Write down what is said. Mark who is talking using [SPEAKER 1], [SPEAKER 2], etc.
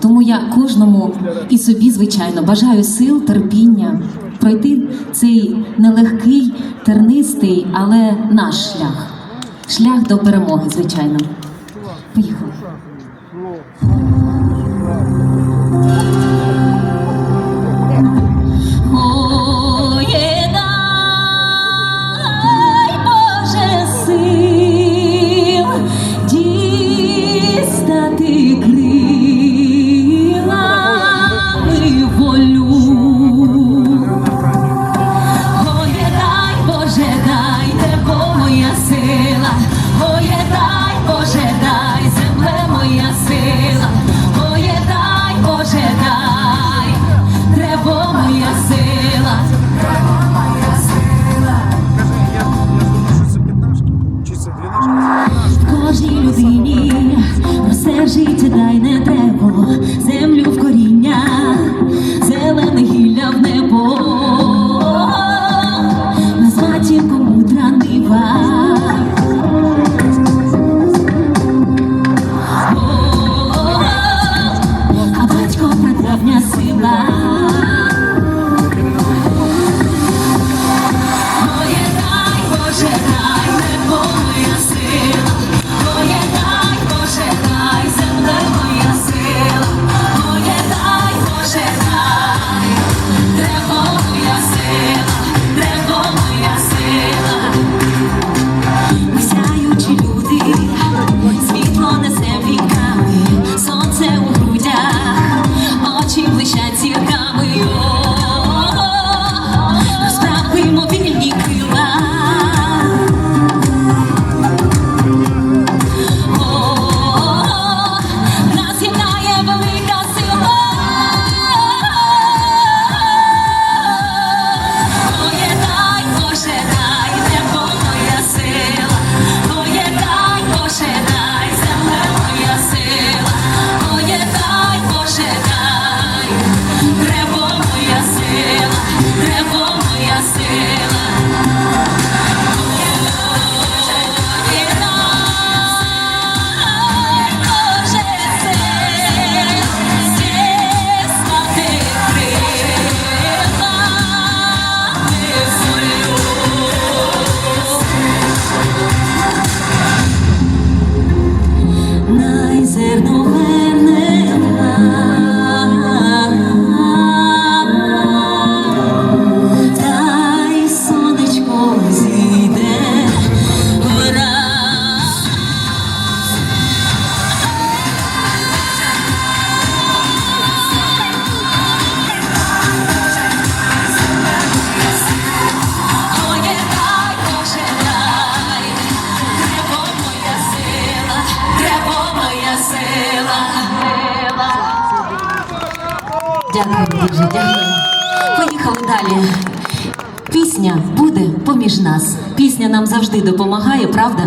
[SPEAKER 1] Тому я кожному і собі, звичайно, бажаю сил, терпіння пройти цей нелегкий, тернистий, але наш шлях шлях до перемоги, звичайно. Поїхали. Ну, ser novela. Дякую дуже, дякую. Поїхали далі. Пісня буде поміж нас. Пісня нам завжди допомагає, правда?